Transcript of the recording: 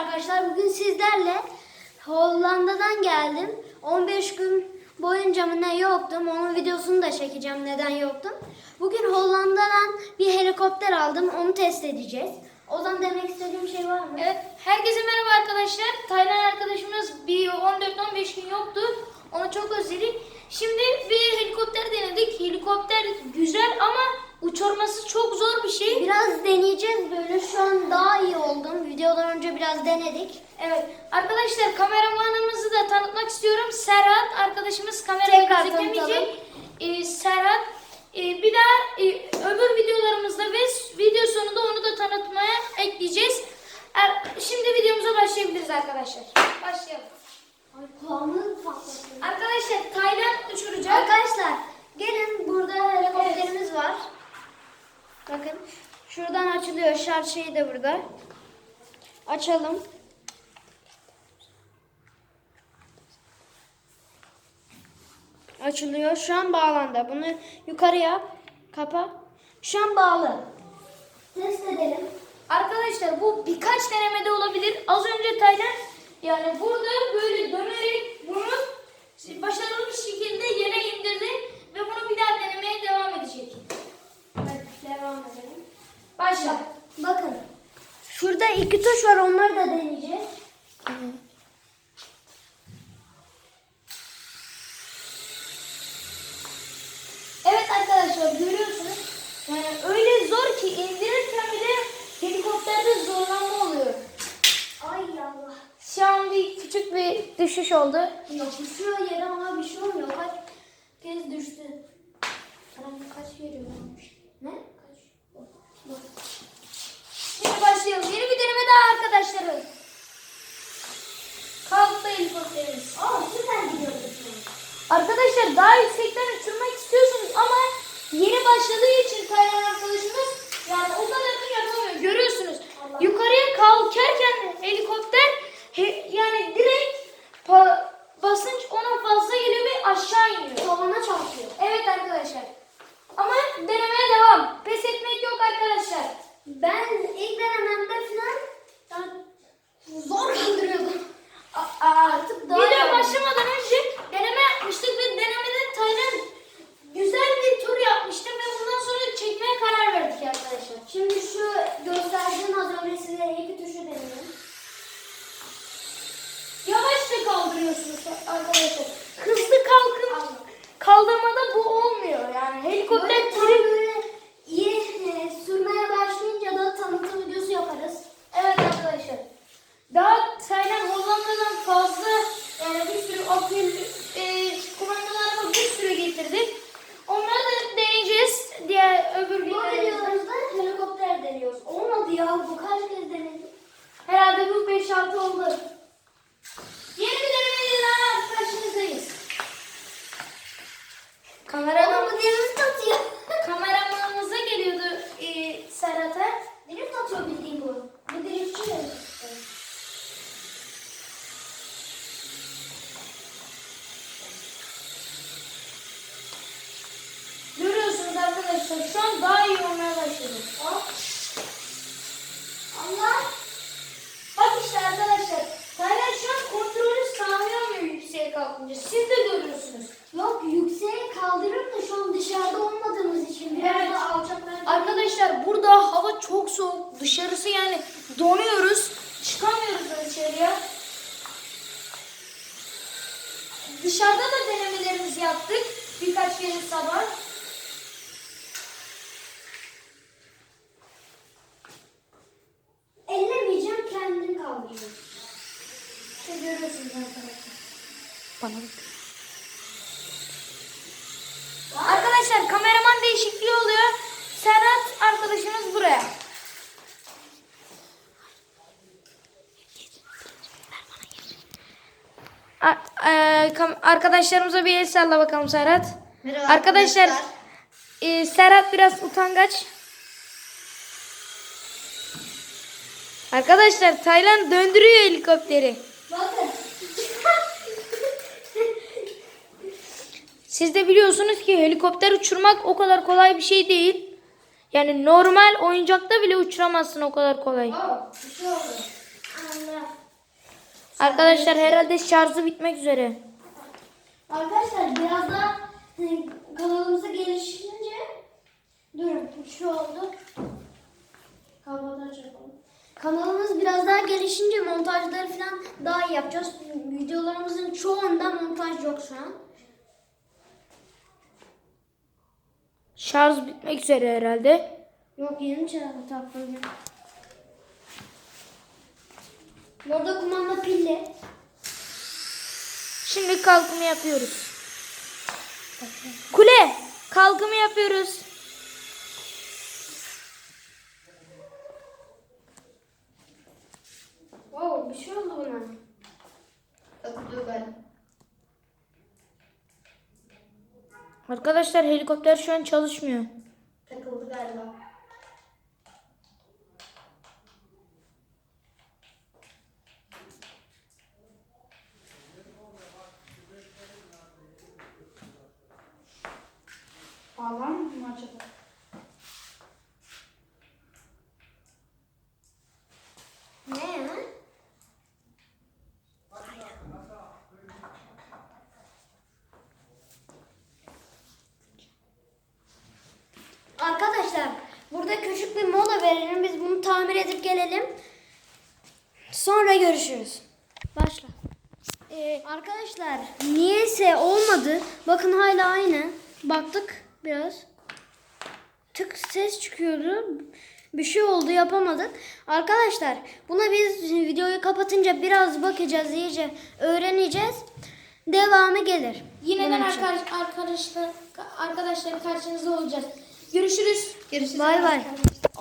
arkadaşlar. Bugün sizlerle Hollanda'dan geldim. 15 gün boyunca mı ne yoktum. Onun videosunu da çekeceğim neden yoktum. Bugün Hollanda'dan bir helikopter aldım. Onu test edeceğiz. Ozan demek istediğim şey var mı? Evet, herkese merhaba arkadaşlar. Taylan arkadaşımız bir 14-15 gün yoktu. Ona çok özledik. Şimdi bir helikopter denedik. Helikopter güzel ama uçurması çok zor bir şey. Biraz deneyeceğiz böyle. Şu an daha iyi oldum. Videodan önce biraz denedik. Evet, arkadaşlar kameramanımızı da tanıtmak istiyorum. Serhat arkadaşımız Tekrar kamerayı tanıtalım. gözükemeyecek. Ee, Serhat e, bir daha e, öbür videolarımızda ve s- video sonunda onu da tanıtmaya ekleyeceğiz. Er- Şimdi videomuza başlayabiliriz arkadaşlar. Başlayalım. Ay kulağımı patlattı. Arkadaşlar Taylan uçuracak. Arkadaşlar gelin burada helikopterimiz var. Bakın şuradan açılıyor. Şarj şeyi de burada. Açalım. Açılıyor. Şu an bağlandı. Bunu yukarıya kapa. Şu an bağlı. Test edelim. Arkadaşlar bu birkaç denemede olabilir. Az önce Taylan yani burada böyle dönerek bunu başarılı bir şekilde yere indirdi ve bunu bir daha denemeye devam edecek. Evet, devam edelim. Başla. Bakın. Şurada iki tuş var. Onları da deneyeceğiz. Evet arkadaşlar görüyorsunuz. Yani öyle zor ki indirirken bile helikopterde zorlanma oluyor. Ay Allah. Şu an bir küçük bir düşüş oldu. Yapışıyor yere ama bir şey olmuyor. Kaç kez düştü. Tamam kaç veriyormuş? Ne? Kaç? Bak. Şimdi başlayalım. Yeni bir deneme daha arkadaşlarım. Kalktı helikopterimiz. Aa süper gidiyoruz. Arkadaşlar daha yüksekten uçurmak istiyorsunuz ama yeni başladığı için Taylan Ben ilk denememde falan zor kaldırıyordum. A- Artık daha Video başlamadan önce deneme yapmıştık ve denemede Taylan güzel bir tur yapmıştı ve bundan sonra çekmeye karar verdik arkadaşlar. Şimdi şu gösterdiğim az önce size iki tuşu deneyelim. Yavaşça kaldırıyorsunuz arkadaşlar. Hızlı kalkın. Kaldırmada bu olmuyor yani. Helikopter Böyle tam tiri... böyle iyi e, sürmeye başlayınca da tanıtım videosu yaparız. Evet arkadaşlar. Daha Taylan Hollanda'dan fazla yani bir sürü akül e, kumandalar var bir sürü getirdik. Onları da deneyeceğiz. Diğer öbür Bu günlerimizde. videomuzda helikopter deniyoruz. Olmadı ya bu kaç kez denedik. Herhalde bu 5-6 oldu. Yeni bir denemeyle daha karşınızdayız. Kameraman, Ama bu deniz tatıyor. kameramanımıza geliyordu e, Serhat'a. Deniz tatıyor bildiğin bu. Bu denizci de. Görüyorsunuz arkadaşlar şu an daha iyi olmaya başladı. Hop. Allah. Bak işte arkadaşlar. Taylan şu an kontrolü sağlayamıyor yükseğe kalkınca. Siz de görüyorsunuz. Yok yükseğe kaldırır da şu an dışarıda olmadığımız için biraz Evet. da alçaklarda. Arkadaşlar burada hava çok soğuk. Dışarısı yani donuyoruz. Çıkamıyoruz dışarıya. Dışarıda da denemelerimizi yaptık. Birkaç kere sabah. Arkadaşlarımıza bir el salla bakalım Serhat. Merhaba arkadaşlar, arkadaşlar. e, Serhat biraz utangaç. Arkadaşlar Tayland döndürüyor helikopteri. Bakın. Siz de biliyorsunuz ki helikopter uçurmak o kadar kolay bir şey değil. Yani normal oyuncakta bile uçuramazsın o kadar kolay. Aa, bir şey oldu. Arkadaşlar herhalde şarjı bitmek üzere. Arkadaşlar biraz daha e, kanalımıza gelişince durun şu oldu. Kanalımız biraz daha gelişince montajları falan daha iyi yapacağız. Videolarımızın çoğunda montaj yok şu an. Şarj bitmek üzere herhalde. Yok yeni çağırdı takvim. Burada kumanda pilli. Şimdi kalkımı yapıyoruz. Kule kalkımı yapıyoruz. Wow bir şey oldu buna. Takılıyor galiba. Arkadaşlar helikopter şu an çalışmıyor. Takıldı galiba. Ağlar mı acaba? Ne ya? Arkadaşlar burada küçük bir mola verelim. Biz bunu tamir edip gelelim. Sonra görüşürüz. Başla. Ee, arkadaşlar niyeyse olmadı. Bakın hala aynı. Baktık biraz. Tık ses çıkıyordu. Bir şey oldu yapamadık. Arkadaşlar buna biz videoyu kapatınca biraz bakacağız iyice öğreneceğiz. Devamı gelir. Yineden Bunun için. arkadaş, arkadaşlar arkadaşlar karşınızda olacağız. Görüşürüz. Görüşürüz. Bay bay.